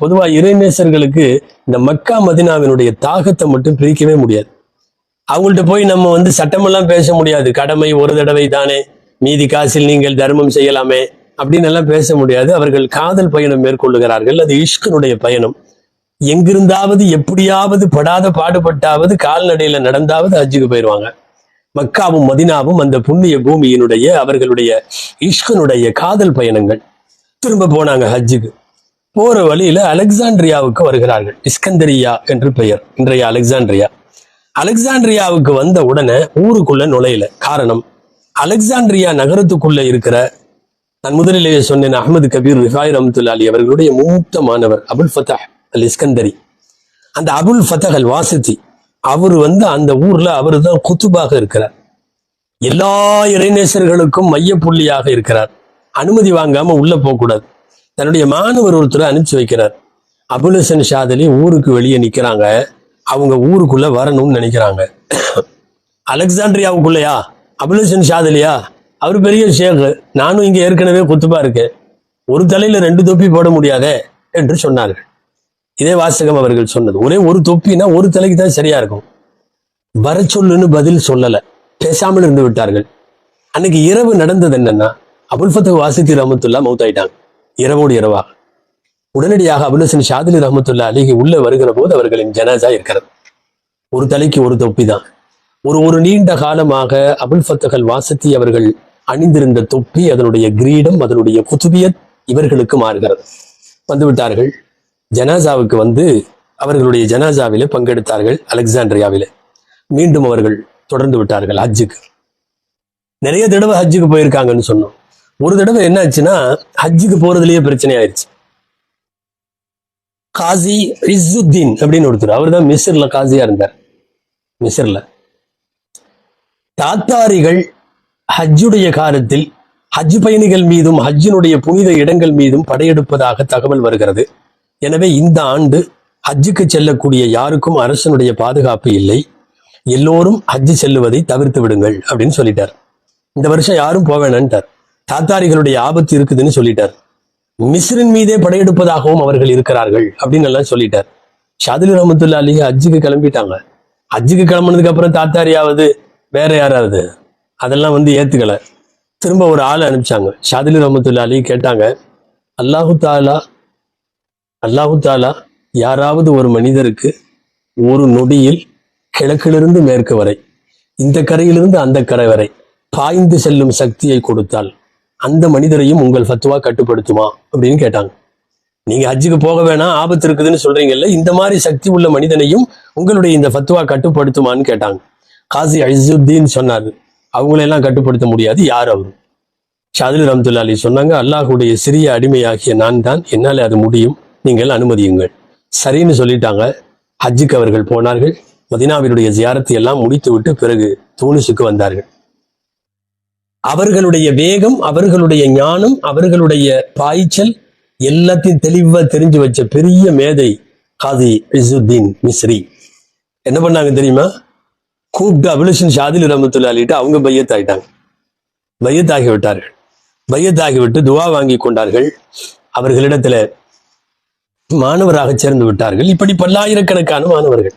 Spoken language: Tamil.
பொதுவா இறைநேசர்களுக்கு இந்த மக்கா மதினாவினுடைய தாகத்தை மட்டும் பிரிக்கவே முடியாது. அவங்கள்ட்ட போய் நம்ம வந்து சட்டமெல்லாம் பேச முடியாது. கடமை ஒரு தடவை தானே. மீதி காசில் நீங்கள் தர்மம் செய்யலாமே அப்படின்னு எல்லாம் பேச முடியாது. அவர்கள் காதல் பயணம் மேற்கொள்ளுகிறார்கள். அது இஷ்கனுடைய பயணம். எங்கிருந்தாவது எப்படியாவது படாத பாடுபட்டாவது கால்நடையில நடந்தாவது ஹஜ்ஜுக்கு போயிடுவாங்க மக்காவும் மதினாவும் அந்த புண்ணிய பூமியினுடைய அவர்களுடைய இஷ்கனுடைய காதல் பயணங்கள். திரும்ப போனாங்க ஹஜ்ஜுக்கு. போற வழியில அலெக்சாண்ட்ரியாவுக்கு வருகிறார்கள். இஸ்கந்தரியா என்று பெயர். இன்றைய அலெக்சாண்ட்ரியா. அலெக்சாண்ட்ரியாவுக்கு வந்த உடனே ஊருக்குள்ள நுழையல. காரணம் அலெக்சாண்ட்ரியா நகரத்துக்குள்ள இருக்கிற நான் முதலிலேயே சொன்னேன் அகமது கபீர் ரிஃபாய் ரஹமத்துல்லா அலி அவர்களுடைய மூத்த மாணவர் அபுல் ஃபத்தஹ் அல் இஸ்கந்தரி. அந்த அபுல் ஃபத்தஹ் அல் வாசித்தி அவர் வந்து அந்த ஊர்ல அவர் தான் குத்துபாக இருக்கிறார். எல்லா இறைநேசர்களுக்கும் மையப்புள்ளியாக இருக்கிறார். அனுமதி வாங்காம உள்ள போகக்கூடாது. தன்னுடைய மாணவர் ஒருத்தரை அனுப்பிச்சு வைக்கிறார். அபுலசன் ஷாதலி ஊருக்கு வெளியே நிக்கிறாங்க. அவங்க ஊருக்குள்ள வரணும்னு நினைக்கிறாங்க. அலெக்சாண்ட்ரியாவுக்குள்ளையா? அபுலசன் ஷாதலியா? அவர் பெரிய ஷேக். நானும் இங்க ஏற்கனவே குத்துப்பா இருக்கேன். ஒரு தலையில ரெண்டு தொப்பி போட முடியாதே என்று சொன்னார்கள். இதே வாசகம் அவர்கள் சொன்னது. ஒரே ஒரு தொப்பினா ஒரு தலைக்கு தான் சரியா இருக்கும். வர சொல்லுன்னு பதில் சொல்லல. பேசாமல் இருந்து விட்டார்கள். அன்னைக்கு இரவு நடந்தது என்னன்னா அபுல் ஃபத்து வாசித்தி ரஹமத்துல்லா மௌத்தாயிட்டாங்க. இரவோடு இரவா. உடனடியாக அபுலசன் ஷாதிலி ரஹமத்துல்லா அலிகி உள்ளே வருகிற போது அவர்களின் ஜனாசா இருக்கிறது. ஒரு தலைக்கு ஒரு தொப்பி தான். ஒரு ஒரு நீண்ட காலமாக அபுல் ஃபத்தகல் வாசத்தி அவர்கள் அணிந்திருந்த தொப்பி அதனுடைய கிரீடம் அதனுடைய குத்துபியத் இவர்களுக்கு மாறுகிறது. வந்துவிட்டார்கள். ஜனாசாவுக்கு வந்து அவர்களுடைய ஜனாசாவிலே பங்கெடுத்தார்கள் அலெக்சாண்ட்ரியாவிலே. மீண்டும் அவர்கள் தொடர்ந்து விட்டார்கள் ஹஜ்ஜுக்கு. நிறைய தடவை ஹஜ்ஜுக்கு போயிருக்காங்கன்னு சொன்னோம். ஒரு தடவை என்ன ஆச்சுன்னா ஹஜ்ஜுக்கு போறதுலயே பிரச்சனை ஆயிடுச்சு. காசி இசுத்தீன் அப்படின்னு ஒருத்தர் அவர் தான் மிஸ்ர்ல காசியா இருந்தார். மிஸ்ர்ல. தாத்தாரிகள் ஹஜ்ஜுடைய காலத்தில் ஹஜ் பயணிகள் மீதும் ஹஜ்ஜினுடைய புனித இடங்கள் மீதும் படையெடுப்பதாக தகவல் வருகிறது. எனவே இந்த ஆண்டு ஹஜ்ஜுக்கு செல்லக்கூடிய யாருக்கும் அரசனுடைய பாதுகாப்பு இல்லை. எல்லோரும் ஹஜ்ஜு செல்லுவதை தவிர்த்து விடுங்கள் அப்படின்னு சொல்லிட்டார். இந்த வருஷம் யாரும் போவேணான்ட்டார் தாத்தாரிகளுடைய ஆபத்து இருக்குதுன்னு சொல்லிட்டார். மிஸ்ரின் மீதே படையெடுப்பதாகவும் அவர்கள் இருக்கிறார்கள் அப்படின்னு எல்லாம் சொல்லிட்டார். ஷாதிலி ரஹமத்துல்லா அலி ஹஜ்ஜுக்கு கிளம்பிட்டாங்க. அஜிக்கு கிளம்புனதுக்கு அப்புறம் தாத்தாரியாவது வேற யாராவது? அதெல்லாம் வந்து ஏத்துக்கல. திரும்ப ஒரு ஆள் அனுப்பிச்சாங்க. ஷாதிலி ரஹமத்துல்லா அலி கேட்டாங்க அல்லாஹு தாலா அல்லாஹு தாலா யாராவது ஒரு மனிதருக்கு ஒரு நொடியில் கிழக்கிலிருந்து மேற்கு வரை இந்த கரையிலிருந்து அந்த கரை வரை பாய்ந்து செல்லும் சக்தியை கொடுத்தால் அந்த மனிதரையும் உங்கள் ஃபத்துவா கட்டுப்படுத்துமா? அப்படின்னு கேட்டாங்க. நீங்க ஹஜ்ஜுக்கு போக வேணாம் ஆபத்து இருக்குதுன்னு சொல்றீங்கல்ல இந்த மாதிரி சக்தி உள்ள மனிதனையும் உங்களுடைய இந்த ஃபத்துவா கட்டுப்படுத்துமான்னு கேட்டாங்க. காசி அஜிசுத்தீன் சொன்னாரு. அவங்களெல்லாம் கட்டுப்படுத்த முடியாது யார் அவரு? ஷாதில் ரம்துல்லா அலி சொன்னாங்க அல்லாஹுடைய சிறிய அடிமையாகிய நான் தான் என்னால அது முடியும். நீங்கள் அனுமதியுங்கள். சரின்னு சொல்லிட்டாங்க. ஹஜ்ஜுக்கு அவர்கள் போனார்கள். மதினாவினுடைய ஜியாரத்தை எல்லாம் முடித்துவிட்டு பிறகு தூனிசுக்கு வந்தார்கள். அவர்களுடைய வேகம் அவர்களுடைய ஞானம் அவர்களுடைய பாய்ச்சல் எல்லாத்தையும் தெளிவா தெரிஞ்சு வச்ச பெரிய மேதை காதி இசுத்தீன் மிஸ்ரி. என்ன பண்ணாங்க தெரியுமா? கூப்பிட்டு அபிலேஷன் ஷாதில் ரமத்துல்லா அலிட்டு அவங்க பையத்தாயிட்டாங்க. பையத்தாகி விட்டார்கள் பையத்தாகி விட்டு துவா வாங்கி கொண்டார்கள். அவர்களிடத்துல மாணவராக சேர்ந்து விட்டார்கள். இப்படி பல்லாயிரக்கணக்கான மாணவர்கள்.